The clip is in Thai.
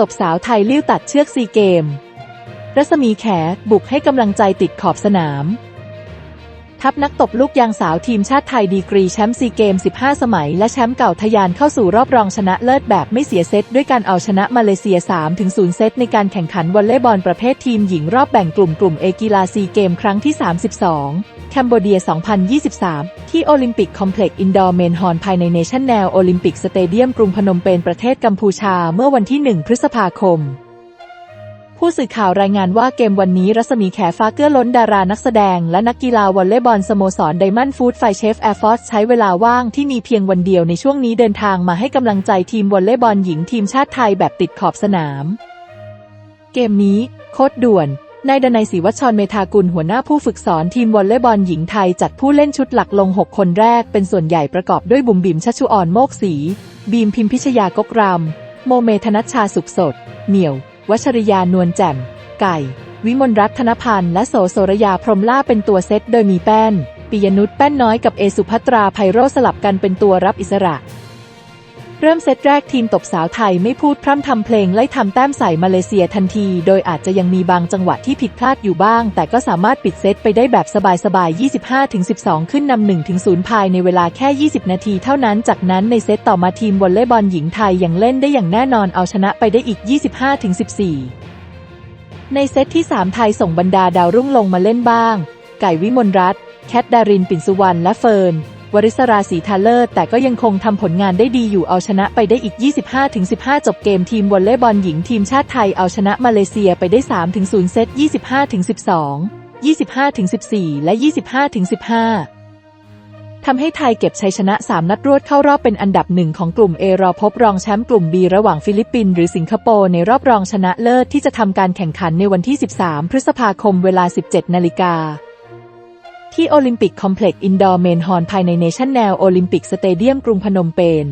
ตบสาวไทยลิ้วตัดเชือกซีเกม รัศมีแขบุกให้กำลังใจติดขอบสนาม ทัพนักตบลูกยางสาวทีมชาติไทยดีกรีแชมป์ซีเกม 15 สมัย และแชมป์เก่าทะยานเข้าสู่รอบรองชนะเลิศแบบไม่เสียเซตด้วยการเอาชนะมาเลเซีย 3-0 เซตในการแข่งขันวอลเลย์บอลประเภททีมหญิงรอบแบ่งกลุ่มกลุ่มเอกีฬาซีเกม ครั้งที่ 32 แคนเบเดีย 2023 ที่โอลิมปิกคอมเพล็กซ์อินดอร์เมนฮอนภายในเนชั่นแนลโอลิมปิกสเตเดียมกรุงพนมเปญประเทศกัมพูชาเมื่อวันที่ 1 พฤษภาคม ผู้สื่อข่าวรายงานว่าเกมวันนี้รัศมีแขฟ้าเกื้อล้นดารานักแสดง และนักกีฬาวอลเลย์บอลสโมสรไดมอนด์ฟู้ดไฟเชฟแอร์ฟอร์ใช้เวลาว่างที่มีเพียงวันเดียวในช่วงนี้เดินทางมาให้กำลังใจทีมวอลเลย์บอลหญิงทีมชาติไทยแบบติดขอบสนาม เกมนี้โค้ดด่วน นายดนัยศรีวัชรเมธากุลหัวหน้าผู้ฝึกสอนทีมวอลเลย์บอลหญิงไทยจัดผู้เล่นชุดหลักลง 6 คนแรก เป็นส่วนใหญ่ประกอบด้วยบุ๋มบิ๋มชัชชุออนโมกศรีบีมพิมพิชยากกรำโมเมธนัชชาสุขสด เหนียว วัชริยานวลแจ่ม ไก่ วิมลรัตน์ธนพันธ์และโสโสรยาพรหมล่าเป็นตัวเซตโดยมีแป้นปิยนุชแป้นน้อยกับเอสุภัตราไพโรสลับกันเป็นตัวรับอิสระ เริ่มเซตแรกทีมตบสาวไทยไม่พูดพร่ำทำเพลงไล่ทำแต้มใส่มาเลเซียทันที โดยอาจจะยังมีบางจังหวะที่ผิดพลาดอยู่บ้าง แต่ก็สามารถปิดเซตไปได้แบบสบายๆ 25-12 ขึ้นนำ1 0 ภายในเวลาแค่ 20 นาทีเท่านั้น จากนั้นในเซตต่อมาทีมวอลเลย์บอลหญิงไทยยังเล่นได้อย่างแน่นอนเอาชนะไปได้อีก 25-14 ในเซตที่ 3 ไทยส่งบรรดาดาวรุ่งลงมาเล่นบ้าง ไก่วิมลรัตน์แคทดารินปิ่นสุวรรณและเฟิร์น วริศราศรีทาเลิศแต่ก็ยังคงทำผลงานได้ดีอยู่เอาชนะไปได้อีก 25-15 จบเกมทีมวอลเลย์บอลหญิงทีมชาติไทยเอาชนะมาเลเซียไปได้ 3-0 เซต 25-12 25-14 และ 25-15ทำให้ไทยเก็บชัยชนะ 3 นัดรวดเข้ารอบเป็นอันดับหนึ่งของกลุ่ม A รอพบรองแชมป์กลุ่ม B ระหว่างฟิลิปปินส์หรือสิงคโปร์ในรอบรองชนะเลิศที่จะทำการแข่งขันในวันที่ 13 พฤษภาคมเวลา 17 นาฬิกา ที่โอลิมปิกคอมเพล็กซ์อินดอร์เมนฮอนภายในเนชั่นแนลโอลิมปิกสเตเดียมกรุงพนมเปญ